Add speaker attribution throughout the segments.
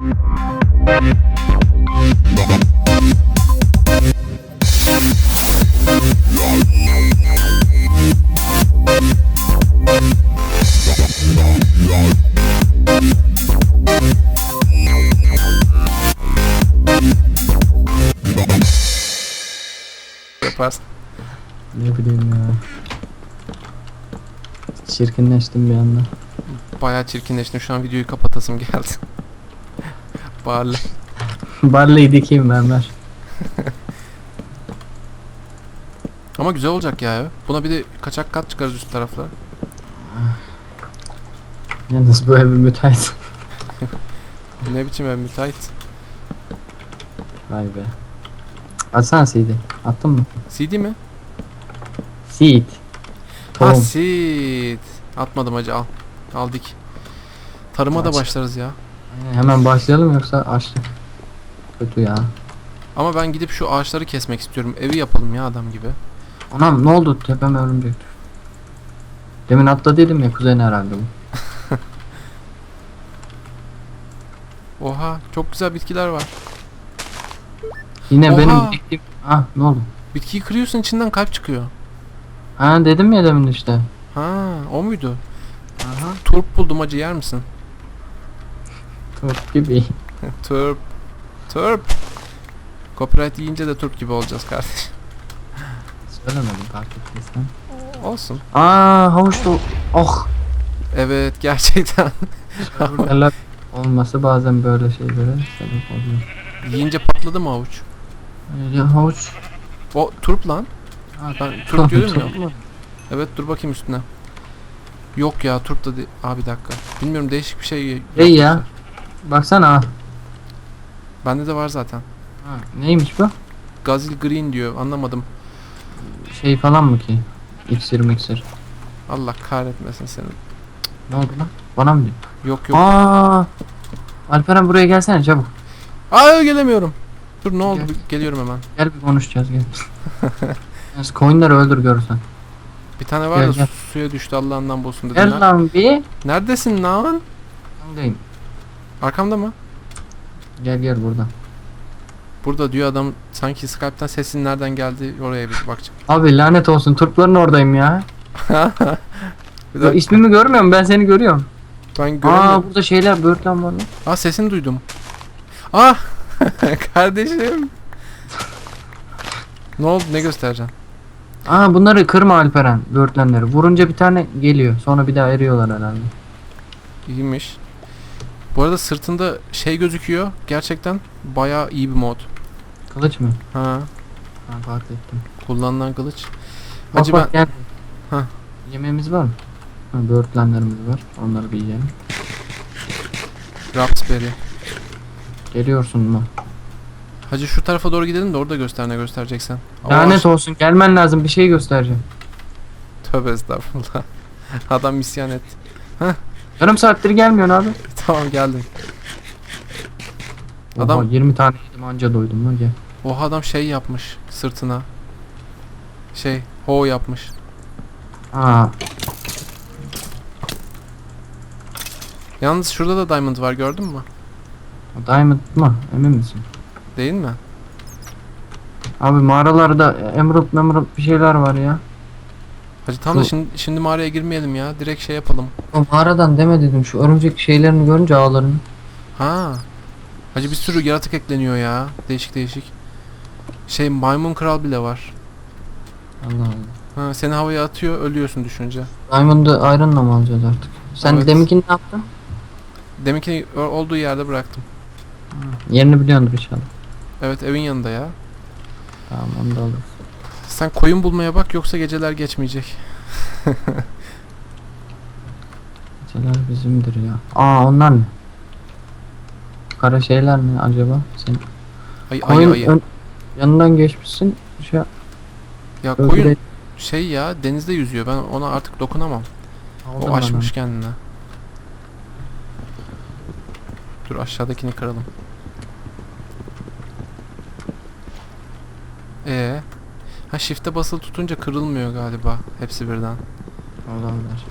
Speaker 1: Yaparsın.
Speaker 2: Ne bileyim ya. Çirkinleştim bir anda.
Speaker 1: Bayağı çirkinleştim. Şu an videoyu kapatasım geldi. Barley.
Speaker 2: Barley'i dikeyim ben ver.
Speaker 1: Ama güzel olacak ya. Buna bir de kaçak kat çıkarız üst taraflara.
Speaker 2: Yalnız bu evi müteahhit.
Speaker 1: Ne biçim ev müteahhit.
Speaker 2: Vay be. Atsana CD. Attın mı?
Speaker 1: CD mi?
Speaker 2: Seed.
Speaker 1: Ha seed. Atmadım hacı al. Aldık. Tarıma da
Speaker 2: Aç.
Speaker 1: başlarız ya.
Speaker 2: Hemen başlayalım yoksa açlık. Kötü ya.
Speaker 1: Ama ben gidip şu ağaçları kesmek istiyorum. Evi yapalım ya adam gibi.
Speaker 2: Anam ne oldu? Tepeme örümcek. Demin atla dedim ya kuzen herhalde bu.
Speaker 1: Oha çok güzel bitkiler var.
Speaker 2: Yine
Speaker 1: Oha!
Speaker 2: benim diktiğim... Ah ne oldu?
Speaker 1: Bitkiyi kırıyorsun içinden kalp çıkıyor.
Speaker 2: Ha dedim ya demin işte.
Speaker 1: Ha o muydu?
Speaker 2: Aha.
Speaker 1: Turp buldum acı yer misin?
Speaker 2: Turp gibi.
Speaker 1: Turp. Turp. Copyright yiyince de turp gibi olacağız kardeş.
Speaker 2: Söylemedim fark ettiysen.
Speaker 1: Olsun.
Speaker 2: Aa havuç da... Oh!
Speaker 1: Evet gerçekten.
Speaker 2: Şeyler olması bazen böyle şeylere sebep oluyor.
Speaker 1: Yiyince patladı mı avuç?
Speaker 2: Ya havuç...
Speaker 1: O turp lan.
Speaker 2: Ha,
Speaker 1: Ben turp diyordum ya. Evet dur bakayım üstüne. Yok ya turp da. Abi dakika. Bilmiyorum değişik bir şey.
Speaker 2: Şey ya. Baksana ha.
Speaker 1: Bende de var zaten.
Speaker 2: ha. Neymiş bu?
Speaker 1: Gazil Green diyor. Anlamadım.
Speaker 2: Şey falan mı ki? İksir miksir.
Speaker 1: Allah kahretmesin seni.
Speaker 2: Ne oldu lan? Bana mı diyor?
Speaker 1: Yok yok.
Speaker 2: Aa! Alperen buraya gelsene çabuk.
Speaker 1: Aa gelemiyorum. Dur ne oldu?
Speaker 2: Gel.
Speaker 1: Geliyorum hemen.
Speaker 2: Gel bir konuşacağız gel. Yalnız coinleri öldür görürsen.
Speaker 1: Bir tane var
Speaker 2: Gel,
Speaker 1: da
Speaker 2: gel.
Speaker 1: suya düştü Allah'ından bulsun dedi.
Speaker 2: Gel lan bir.
Speaker 1: Neredesin lan?
Speaker 2: Buradayım.
Speaker 1: Arkamda mı?
Speaker 2: Gel gel burada.
Speaker 1: Burada diyor adam sanki Skype'tan sesin nereden geldi oraya bir bakacak.
Speaker 2: Abi lanet olsun turpların oradayım ya.
Speaker 1: bir dakika,
Speaker 2: ismimi görmüyor musun? Ben seni görüyorum.
Speaker 1: ben
Speaker 2: Aa
Speaker 1: göremiyorum.
Speaker 2: burada şeyler böğürtlen var lan.
Speaker 1: Aa sesini duydum. Ah! Kardeşim. ne oldu ne göstereceksin?
Speaker 2: Aa bunları kırma Alperen böğürtlenleri. Vurunca bir tane geliyor. Sonra bir daha eriyorlar herhalde.
Speaker 1: İyiymiş. Bu arada sırtında şey gözüküyor. Gerçekten bayağı iyi bir mod.
Speaker 2: Kılıç mı?
Speaker 1: Ha,
Speaker 2: Ha fark ettim.
Speaker 1: kullanılan kılıç.
Speaker 2: Bak
Speaker 1: Hacı
Speaker 2: bak
Speaker 1: ben
Speaker 2: gel.
Speaker 1: Hah.
Speaker 2: Yemeğimiz var mı? Ha, böğürtlenlerimiz var. Onları bir yiyelim.
Speaker 1: Raspberry.
Speaker 2: Geliyorsun mu?
Speaker 1: Hacı şu tarafa doğru gidelim de orada göster ne göstereceksen. Ama
Speaker 2: Lanet
Speaker 1: aş-
Speaker 2: olsun gelmen lazım bir şey göstereceğim.
Speaker 1: Tövbe estağfurullah. Adam isyan etti.
Speaker 2: Yarım saattir gelmiyorsun abi.
Speaker 1: Tamam geldim.
Speaker 2: Adam
Speaker 1: Adam-
Speaker 2: 20 tane yedim anca doydum lan gel.
Speaker 1: Oha adam şey yapmış sırtına. Şey, ho yapmış.
Speaker 2: Aa
Speaker 1: Yalnız şurada da diamond var gördün mü?
Speaker 2: diamond mı? Emin misin?
Speaker 1: Değil mi?
Speaker 2: Abi mağaralarda emerald emerald bir şeyler var ya.
Speaker 1: Hacı tam da şimdi, şimdi mağaraya girmeyelim ya. Direkt şey yapalım.
Speaker 2: O mağaradan deme dedim şu örümcek şeylerini görünce ağlarını.
Speaker 1: Ha. Hacı bir sürü yaratık ekleniyor ya. Değişik değişik. Şey maymun kral bile var.
Speaker 2: Allah Allah.
Speaker 1: Ha, seni havaya atıyor ölüyorsun düşünce.
Speaker 2: Diamond'ı iron'la mı alacağız artık? Sen
Speaker 1: Evet.
Speaker 2: deminkini ne yaptın?
Speaker 1: Deminki o- olduğu yerde bıraktım.
Speaker 2: Yerini biliyordur inşallah.
Speaker 1: Evet evin yanında ya.
Speaker 2: Tamam onu da alırız.
Speaker 1: Sen koyun bulmaya bak yoksa geceler geçmeyecek.
Speaker 2: Geceler bizimdir ya. Aa onlar ne? Kara şeyler mi acaba? Sen
Speaker 1: Ay,
Speaker 2: koyun
Speaker 1: ayı.
Speaker 2: ön- yanından geçmişsin. Şey,
Speaker 1: Ya koyun
Speaker 2: öldüre-
Speaker 1: şey ya denizde yüzüyor. Ben ona artık dokunamam. O açmış kendine. Dur aşağıdakini kıralım. Ee, ha shift'e basılı tutunca kırılmıyor galiba hepsi birden.
Speaker 2: Olabilir.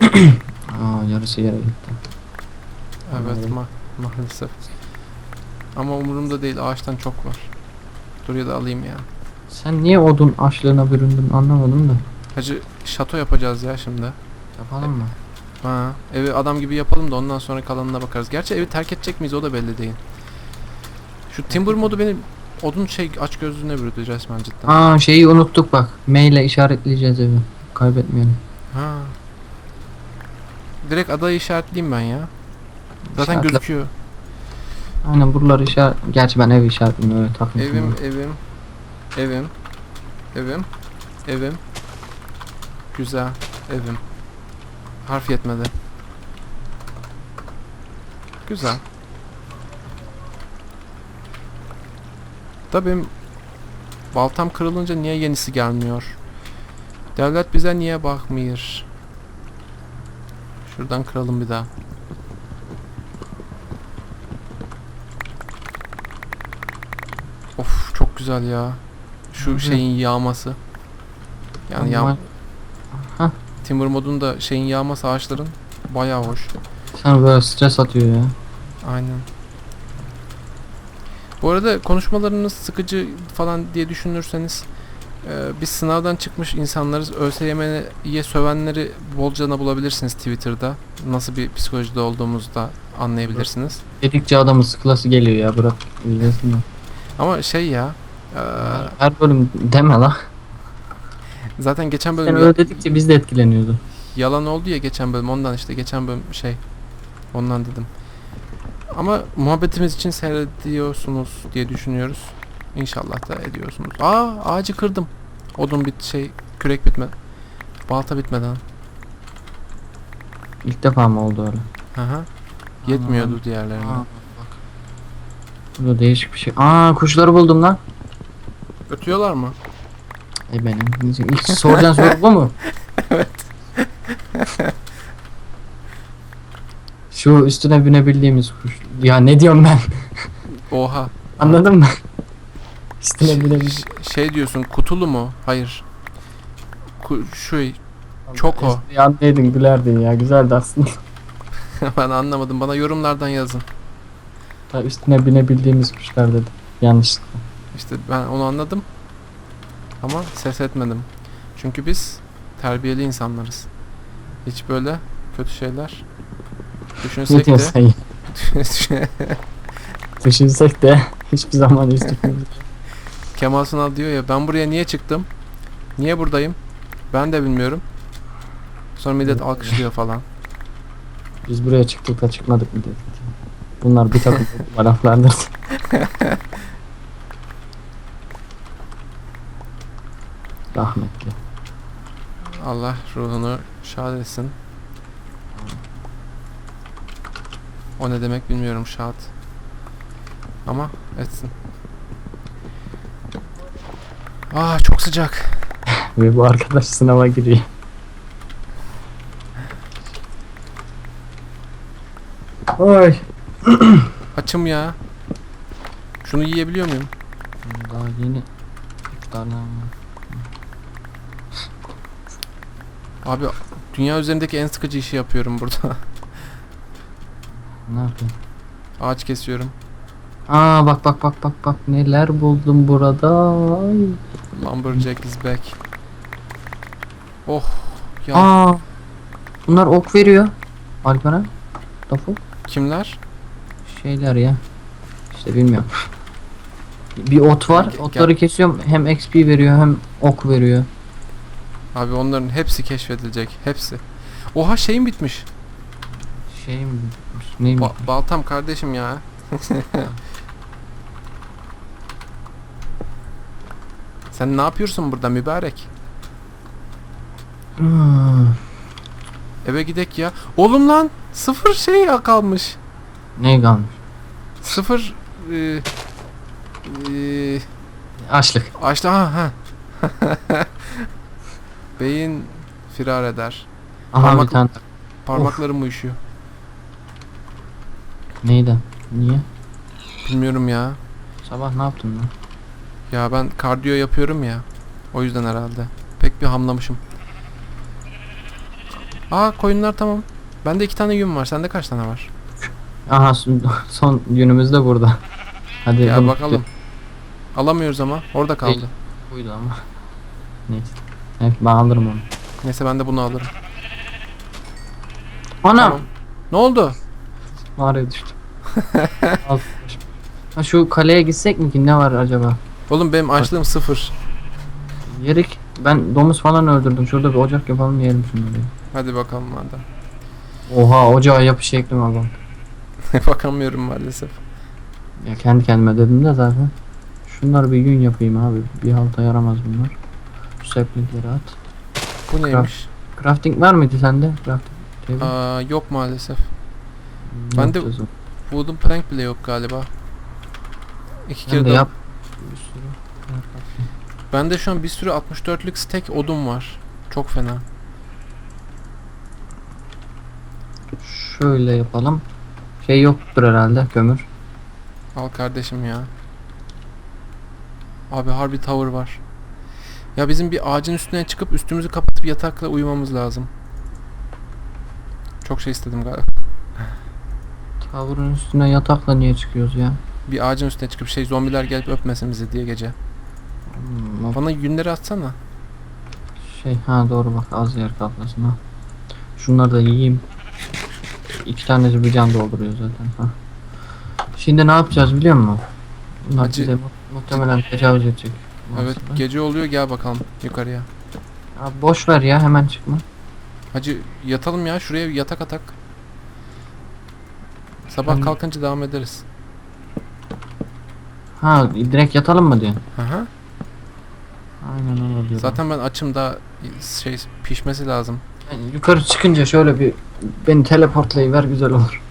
Speaker 2: Aa yarısı yere gitti.
Speaker 1: Evet
Speaker 2: Anladım.
Speaker 1: ma maalesef. Ama umurumda değil ağaçtan çok var. Dur ya da alayım ya.
Speaker 2: Sen niye odun açlığına büründün anlamadım da.
Speaker 1: Hacı şato yapacağız ya şimdi.
Speaker 2: Yapalım mı?
Speaker 1: Ha, evi adam gibi yapalım da ondan sonra kalanına bakarız. Gerçi evi terk edecek miyiz o da belli değil. Şu Timber modu benim odun şey aç gözlüğüne bürüdü resmen cidden.
Speaker 2: Aa şeyi unuttuk bak. M ile işaretleyeceğiz evi. Kaybetmeyelim.
Speaker 1: Ha. Direkt adayı işaretleyeyim ben ya. Zaten
Speaker 2: İşaretle.
Speaker 1: gözüküyor.
Speaker 2: Aynen buraları işaret... Gerçi ben ev işaretleyeyim öyle takmışım.
Speaker 1: Evim,
Speaker 2: ben.
Speaker 1: evim, evim, evim, evim. Güzel, evim. Harf yetmedi. Güzel. Da benim baltam kırılınca niye yenisi gelmiyor? Devlet bize niye bakmıyor? Şuradan kıralım bir daha. Of çok güzel ya. Şu
Speaker 2: Hı hı.
Speaker 1: şeyin yağması. Yani yağ,
Speaker 2: Hah.
Speaker 1: Timber modunda şeyin yağması ağaçların bayağı hoş.
Speaker 2: Sen böyle stres atıyor ya.
Speaker 1: Aynen. Bu arada konuşmalarınız sıkıcı falan diye düşünürseniz e, biz sınavdan çıkmış insanlarız. ÖSYM'ye sövenleri bolcana bulabilirsiniz Twitter'da. Nasıl bir psikolojide olduğumuzu da anlayabilirsiniz.
Speaker 2: Dedikçe adamın sıkılası geliyor ya bırak. İzlesin.
Speaker 1: Ama şey ya e,
Speaker 2: Her bölüm deme la.
Speaker 1: zaten geçen
Speaker 2: Sen
Speaker 1: bölüm
Speaker 2: öyle dedikçe biz de etkileniyordu.
Speaker 1: yalan oldu ya geçen bölüm ondan işte geçen bölüm şey ondan dedim. Ama muhabbetimiz için seyrediyorsunuz diye düşünüyoruz. İnşallah da ediyorsunuz. Aa ağacı kırdım. Odun bit şey kürek bitmedi. Balta bitmeden.
Speaker 2: İlk defa mı oldu öyle?
Speaker 1: Aha. Yetmiyordu diğerlerine.
Speaker 2: Aa, bak. Burada değişik bir şey. Aa kuşları buldum lan.
Speaker 1: Ötüyorlar mı?
Speaker 2: E benim. İlk soracağın soru bu mu?
Speaker 1: Evet.
Speaker 2: Şu üstüne binebildiğimiz kuş. Ya ne diyorum ben?
Speaker 1: Oha.
Speaker 2: Anladın mı? Üstüne binebildiğimiz.
Speaker 1: Şey diyorsun kutulu mu? Hayır. Ku şu Çok o.
Speaker 2: Yandaydın gülerdin ya güzeldi aslında.
Speaker 1: ben anlamadım. Bana yorumlardan yazın.
Speaker 2: Ta üstüne binebildiğimiz kuşlar dedi. Yanlışlıkla.
Speaker 1: İşte ben onu anladım. Ama ses etmedim. Çünkü biz terbiyeli insanlarız. Hiç böyle kötü şeyler düşünsek de?
Speaker 2: Düşünsek de hiçbir zaman üstüne
Speaker 1: Kemal Sunal diyor ya ben buraya niye çıktım? Niye buradayım? Ben de bilmiyorum. Sonra millet alkışlıyor falan.
Speaker 2: Biz buraya çıktık da çıkmadık mı dedik. Bunlar bir takım laflardır. Rahmetli.
Speaker 1: Allah ruhunu şad etsin. O ne demek bilmiyorum şad. Ama etsin. Ah çok sıcak.
Speaker 2: Ve bu arkadaş sınava giriyor. Oy.
Speaker 1: Açım ya. Şunu yiyebiliyor muyum?
Speaker 2: Daha yeni iftarlar
Speaker 1: Abi dünya üzerindeki en sıkıcı işi yapıyorum burada.
Speaker 2: Ne yapayım?
Speaker 1: Ağaç kesiyorum.
Speaker 2: Aa bak bak bak bak bak neler buldum burada. Ay.
Speaker 1: Lumberjack is back. Oh ya
Speaker 2: Aa. Bunlar ok veriyor. Alperen. Tofu.
Speaker 1: kimler?
Speaker 2: Şeyler ya. İşte bilmiyorum. Bir ot var.
Speaker 1: Gel-
Speaker 2: Otları kesiyorum. Hem XP veriyor hem ok veriyor.
Speaker 1: Abi onların hepsi keşfedilecek. Hepsi. Oha şeyim bitmiş.
Speaker 2: Şey mi? Neymiş?
Speaker 1: Ba- baltam kardeşim ya. Sen ne yapıyorsun burada mübarek? Eve gidek ya. Oğlum lan sıfır şey ya kalmış.
Speaker 2: Ne kalmış?
Speaker 1: Sıfır e, e,
Speaker 2: Açlık.
Speaker 1: açtı ha ha. Beyin firar eder.
Speaker 2: Aha
Speaker 1: Parmak-
Speaker 2: bir tane.
Speaker 1: Parmaklarım uyuşuyor.
Speaker 2: Neyden? Niye?
Speaker 1: Bilmiyorum ya.
Speaker 2: Sabah ne yaptın lan?
Speaker 1: Ya ben kardiyo yapıyorum ya. O yüzden herhalde. Pek bir hamlamışım. Aa koyunlar tamam. Bende iki tane yün var. Sende kaç tane var?
Speaker 2: Aha son- günümüz de burada. Hadi
Speaker 1: Ya bakalım. Alamıyoruz ama. Orada kaldı.
Speaker 2: Buydu ama. Neyse. Evet ben alırım onu.
Speaker 1: Neyse ben de bunu alırım.
Speaker 2: Ana!
Speaker 1: Tamam. Ne oldu?
Speaker 2: Mağaraya düştüm. Al. ha, şu kaleye gitsek mi ki ne var acaba?
Speaker 1: Oğlum benim açlığım sıfır.
Speaker 2: Yerik. Ben domuz falan öldürdüm. Şurada bir ocak yapalım yiyelim şunları.
Speaker 1: Hadi bakalım madem.
Speaker 2: Oha ocağa yapış şeklim bak.
Speaker 1: Bakamıyorum maalesef.
Speaker 2: Ya kendi kendime dedim de zaten. Şunları bir gün yapayım abi. Bir halta yaramaz bunlar. Şu saplingleri at.
Speaker 1: Bu neymiş?
Speaker 2: Crafting var mıydı sende? Crafting table.
Speaker 1: Aa, yok maalesef. Bende-
Speaker 2: yapacağız onu.
Speaker 1: Wooden plank bile yok galiba. İki kere
Speaker 2: de
Speaker 1: de
Speaker 2: yap. Bir sürü. Yap bakayım.
Speaker 1: Bende şu an bir sürü 64'lük stack odun var. Çok fena.
Speaker 2: Şöyle yapalım. Şey yoktur herhalde kömür.
Speaker 1: Al kardeşim ya. Abi harbi tower var. Ya bizim bir ağacın üstüne çıkıp üstümüzü kapatıp yatakla uyumamız lazım. Çok şey istedim galiba.
Speaker 2: Tavırın üstüne yatakla niye çıkıyoruz ya?
Speaker 1: Bir ağacın üstüne çıkıp şey zombiler gelip öpmesin bizi diye gece.
Speaker 2: Hmm,
Speaker 1: Bana yünleri atsana.
Speaker 2: şey ha doğru bak az yer kaplasın ha. Şunları da yiyeyim. İki tanesi bir can dolduruyor zaten ha. Şimdi ne yapacağız biliyor musun? Bunlar
Speaker 1: Acı-
Speaker 2: bize mu- muhtemelen tecavüz edecek.
Speaker 1: Evet
Speaker 2: monsterlar.
Speaker 1: gece oluyor gel bakalım yukarıya.
Speaker 2: Abi boş ver ya hemen çıkma.
Speaker 1: Hacı yatalım ya şuraya yatak atak. Sabah
Speaker 2: Tamam.
Speaker 1: kalkınca devam ederiz.
Speaker 2: Ha direkt yatalım mı diyorsun?
Speaker 1: Aha.
Speaker 2: Aynen öyle diyorum.
Speaker 1: Zaten ben açım da şey pişmesi lazım.
Speaker 2: Yani yukarı çıkınca şöyle bir beni teleportlayıver güzel olur.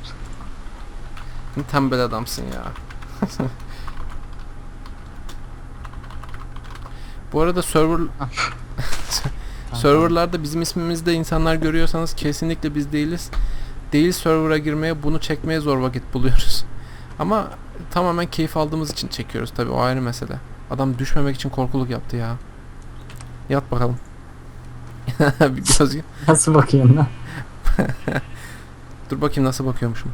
Speaker 1: Ne Tembel adamsın ya. Bu arada server serverlarda bizim ismimizde insanlar görüyorsanız kesinlikle biz değiliz. Değil server'a girmeye bunu çekmeye zor vakit buluyoruz. Ama tamamen keyif aldığımız için çekiyoruz tabi o ayrı mesele. Adam düşmemek için korkuluk yaptı ya. Yat bakalım. bir göz
Speaker 2: Nasıl bakıyorsun lan?
Speaker 1: Dur bakayım nasıl bakıyormuşum.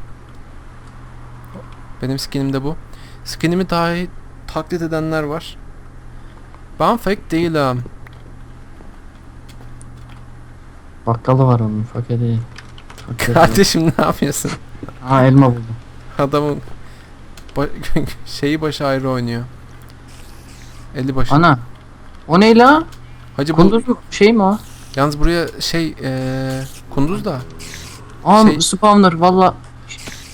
Speaker 1: Benim skinim de bu. Skinimi dahi taklit edenler var. Ben fake değilim.
Speaker 2: Bakkalı var onun fakir değil.
Speaker 1: Kardeşim ne yapıyorsun?
Speaker 2: Ha elma buldum.
Speaker 1: Adamın ba- şeyi başı ayrı oynuyor. Eli başı.
Speaker 2: Ana. O ne la?
Speaker 1: Hacı bu?
Speaker 2: Şey mi o?
Speaker 1: yalnız buraya şey eee kunduz da.
Speaker 2: Aa
Speaker 1: Şey-
Speaker 2: spawner valla.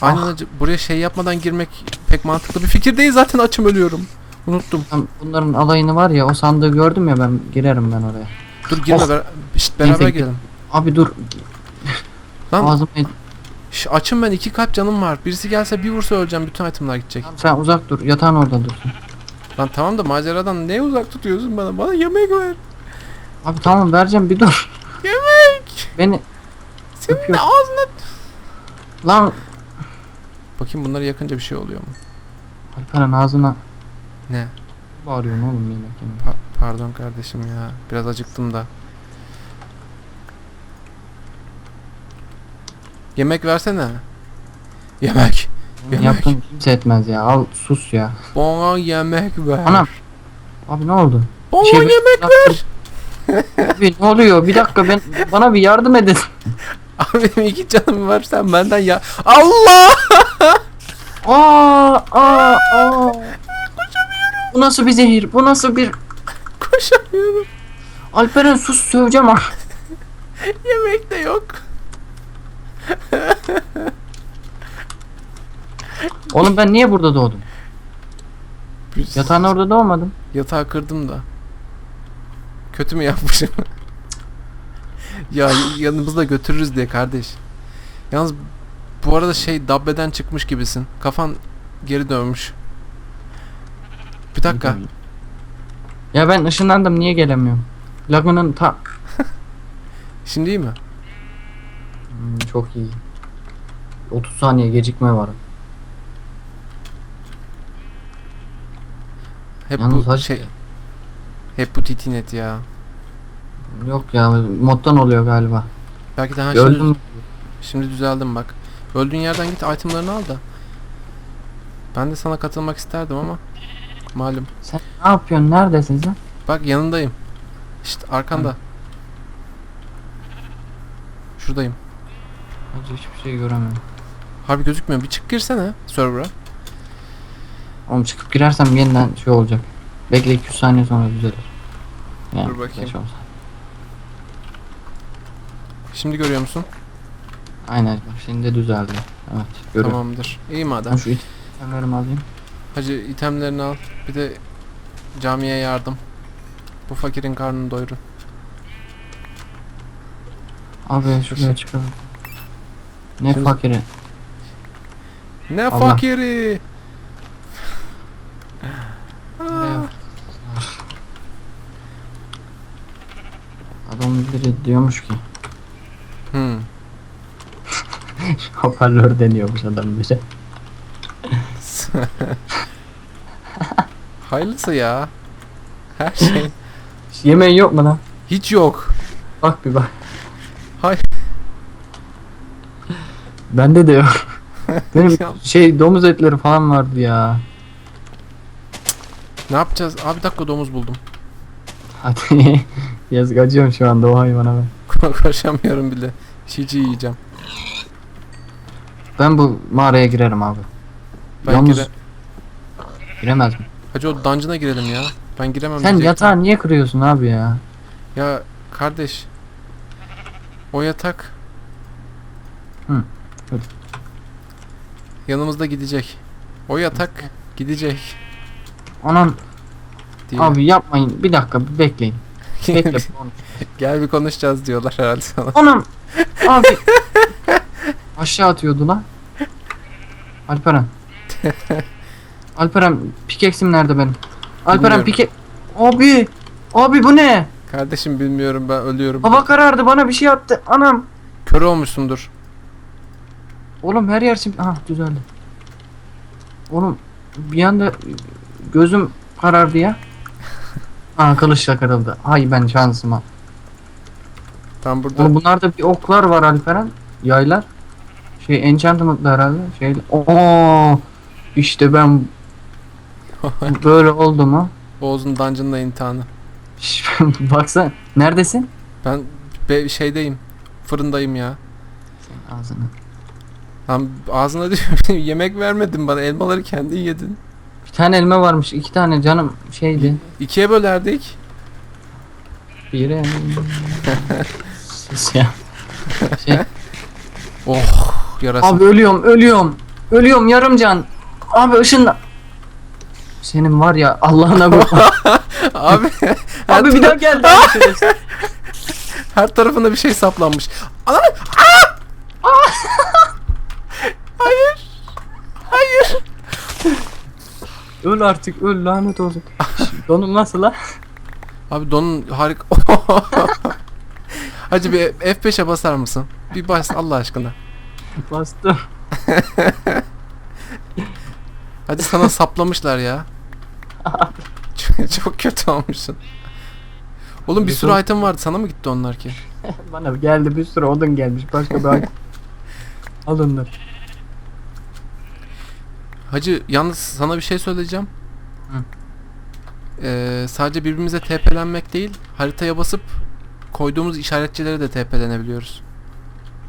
Speaker 1: Aynen
Speaker 2: Ah.
Speaker 1: hacı buraya şey yapmadan girmek pek mantıklı bir fikir değil zaten açım ölüyorum. Unuttum.
Speaker 2: Bunların alayını var ya o sandığı gördüm ya ben girerim ben oraya.
Speaker 1: Dur girme
Speaker 2: Oh.
Speaker 1: ber- Şşt, beraber
Speaker 2: Neyse,
Speaker 1: girelim.
Speaker 2: Abi dur
Speaker 1: Lan
Speaker 2: ağzıma
Speaker 1: Şş, açım ben iki kalp canım var. Birisi gelse bir vursa öleceğim. Bütün itemler gidecek.
Speaker 2: Sen uzak dur yatağın orada dursun.
Speaker 1: Lan tamam da maceradan ne uzak tutuyorsun bana? Bana yemek ver.
Speaker 2: Abi tamam vereceğim bir dur.
Speaker 1: Yemek.
Speaker 2: Beni
Speaker 1: Senin
Speaker 2: Öpüyor.
Speaker 1: de ağzına...
Speaker 2: lan
Speaker 1: Bakayım bunları yakınca bir şey oluyor mu?
Speaker 2: Alperen ağzına
Speaker 1: Ne?
Speaker 2: bağırıyorsun oğlum yemek.
Speaker 1: Pa- pardon kardeşim ya. Biraz acıktım da. Yemek versene. Yemek. Yemek.
Speaker 2: Yaptığın kimse etmez ya al sus ya.
Speaker 1: Bana yemek ver.
Speaker 2: Anam. Abi ne oldu?
Speaker 1: Bana
Speaker 2: Şey-
Speaker 1: yemek ver.
Speaker 2: Abi ne oluyor bir dakika ben bana bir yardım edin.
Speaker 1: Abi benim iki canım var sen benden ya. Allah!
Speaker 2: Aa aa aa. Bu nasıl bir zehir? Bu nasıl bir
Speaker 1: Koşamıyorum.
Speaker 2: Alperen sus söveceğim ha.
Speaker 1: Yemek de yok.
Speaker 2: Oğlum ben niye burada doğdum? Yatağın orada doğmadım.
Speaker 1: Yatağı kırdım da. Kötü mü yapmışım? ya yanımızda götürürüz diye kardeş. Yalnız bu arada şey dabbeden çıkmış gibisin. Kafan geri dönmüş. Bir dakika.
Speaker 2: Ya ben ışınlandım niye gelemiyorum? Lagunun ta...
Speaker 1: Şimdi iyi mi?
Speaker 2: Hmm, çok iyi. 30 saniye gecikme var.
Speaker 1: Hep
Speaker 2: Yalnız
Speaker 1: bu
Speaker 2: hacı-
Speaker 1: şey hep bu titinet ya.
Speaker 2: Yok ya moddan oluyor galiba.
Speaker 1: Belki daha
Speaker 2: Gördün
Speaker 1: şimdi, şimdi düzeldim bak. Öldüğün yerden git itemlarını al da. Ben de sana katılmak isterdim ama malum.
Speaker 2: Sen ne yapıyorsun? Neredesin sen?
Speaker 1: Bak yanındayım. İşte arkanda. Şuradayım.
Speaker 2: Hacı hiçbir şey göremiyorum.
Speaker 1: Harbi gözükmüyor. Bir çık girsene server'a.
Speaker 2: Oğlum çıkıp girersem yeniden şey olacak. Bekle 200 saniye sonra düzelir. Yani
Speaker 1: Dur bakayım.
Speaker 2: beş.
Speaker 1: Şimdi görüyor musun?
Speaker 2: Aynen bak şimdi düzeldi. Evet görüyorum.
Speaker 1: Tamamdır. İyi madem.
Speaker 2: Ben şu itemlerimi alayım.
Speaker 1: Hacı itemlerini al. Bir de camiye yardım. Bu fakirin karnını doyurun.
Speaker 2: Abi şuraya çıkalım. Ne
Speaker 1: Şimdi-
Speaker 2: fakiri.
Speaker 1: Ne
Speaker 2: Allah.
Speaker 1: fakiri?
Speaker 2: Adam biri diyormuş ki
Speaker 1: Hmm.
Speaker 2: hoparlör deniyormuş adam biri.
Speaker 1: Hayırlısı ya. Her şey.
Speaker 2: Yemeğin yok mu lan?
Speaker 1: Hiç yok.
Speaker 2: Bak bir bak. Bende de yok. Benim şey domuz etleri falan vardı ya.
Speaker 1: Ne yapacağız? Abi bir dakika domuz buldum.
Speaker 2: Hadi. Yazık acıyorum şu anda o hayvana ben.
Speaker 1: Koşamıyorum bile. Çiğ yiyeceğim.
Speaker 2: Ben bu mağaraya girerim abi.
Speaker 1: Ben
Speaker 2: Yalnız
Speaker 1: gire-
Speaker 2: giremez mi?
Speaker 1: Hacı o dungeon'a girelim ya. Ben giremem
Speaker 2: Sen
Speaker 1: diyecektim.
Speaker 2: yatağı niye kırıyorsun abi ya?
Speaker 1: Ya kardeş. O yatak.
Speaker 2: Hı, hadi.
Speaker 1: Yanımızda gidecek. O yatak gidecek.
Speaker 2: Anan
Speaker 1: Diye.
Speaker 2: abi yapmayın bir dakika bir bekleyin. Bekle. konuş.
Speaker 1: Gel bir konuşacağız diyorlar herhalde sana.
Speaker 2: Anam abi aşağı atıyordu lan. Alperen. Alperen pikeksim nerede benim? Alperen pike... Abi! Abi bu ne?
Speaker 1: Kardeşim bilmiyorum ben ölüyorum.
Speaker 2: Hava karardı bana bir şey attı. Anam.
Speaker 1: Kör olmuşsundur.
Speaker 2: Oğlum her yer sim... Ah düzeldi. Oğlum bir anda gözüm karardı ya. Aa kılıçla kırıldı. Ay ben şansıma.
Speaker 1: Tam burada
Speaker 2: Oğlum bunlarda bir oklar var Alperen. Yaylar. Şey enchantment'lı herhalde. Şey Oo işte ben böyle oldu mu?
Speaker 1: Oğuz'un dungeon'da imtihanı.
Speaker 2: Baksana. Neredesin?
Speaker 1: Ben be- şeydeyim. Fırındayım ya.
Speaker 2: Sen ağzını.
Speaker 1: Lan ağzına diyorum yemek vermedin bana elmaları kendin yedin.
Speaker 2: Bir tane elma varmış. iki tane canım şeydi.
Speaker 1: İkiye bölerdik.
Speaker 2: Biri. Sus ya. Şey,
Speaker 1: Oh yarasın.
Speaker 2: abi ölüyorum ölüyorum. Ölüyorum yarım can. Abi ışınla. Senin var ya Allah'ına bu.
Speaker 1: Abi
Speaker 2: abi bir daha geldi.
Speaker 1: her tarafına bir şey saplanmış. Ana! Hayır. Hayır.
Speaker 2: Öl artık öl lanet olsun. Donun nasıl la?
Speaker 1: Abi donun harika. Hacı bir F5'e basar mısın? Bir bas Allah aşkına.
Speaker 2: Bastım.
Speaker 1: Hadi sana saplamışlar ya. çok, çok kötü olmuşsun. Oğlum bir sürü item vardı sana mı gitti onlar ki?
Speaker 2: Bana geldi bir sürü odun gelmiş. Başka bir ay- Al onları.
Speaker 1: Hacı yalnız sana bir şey söyleyeceğim.
Speaker 2: Hı.
Speaker 1: Ee, sadece birbirimize TP'lenmek değil, haritaya basıp koyduğumuz işaretçilere de TP'lenebiliyoruz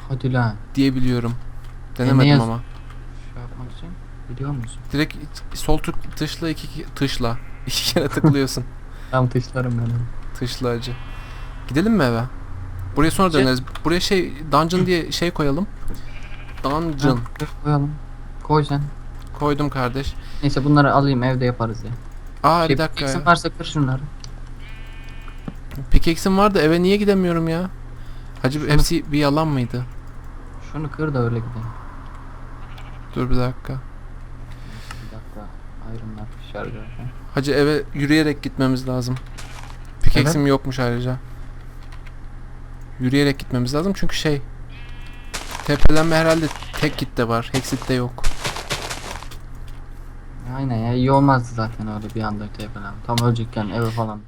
Speaker 2: Hadi lan.
Speaker 1: diye biliyorum.
Speaker 2: E, ne
Speaker 1: Denemedim
Speaker 2: yaz-
Speaker 1: ama.
Speaker 2: Şey yapmak için biliyor musun?
Speaker 1: Direkt sol tık tışla iki tışla iki kere tıklıyorsun.
Speaker 2: Tam tışlarım ben onu.
Speaker 1: tışla hacı. Gidelim mi eve? Buraya sonra
Speaker 2: Gel.
Speaker 1: döneriz. Buraya şey dungeon diye şey koyalım. Dungeon.
Speaker 2: Dur, koyalım. Koy sen.
Speaker 1: Koydum kardeş.
Speaker 2: Neyse bunları alayım evde yaparız ya.
Speaker 1: Aa
Speaker 2: Şey,
Speaker 1: bir dakika
Speaker 2: eksin
Speaker 1: ya.
Speaker 2: varsa kır şunları.
Speaker 1: Pickaxe'im var da eve niye gidemiyorum ya? Hacı hepsi bir yalan mıydı?
Speaker 2: Şunu kır da öyle gidelim.
Speaker 1: Dur bir dakika.
Speaker 2: Bir dakika. Ayrımlar şarj ederken.
Speaker 1: Hacı eve yürüyerek gitmemiz lazım. Pickaxe'im yokmuş ayrıca. Yürüyerek gitmemiz lazım çünkü şey Tepelenme herhalde tek kitle var. Hexit'te yok.
Speaker 2: Aynen ya iyi olmazdı zaten öyle bir anda falan. Tam ölecekken eve falan.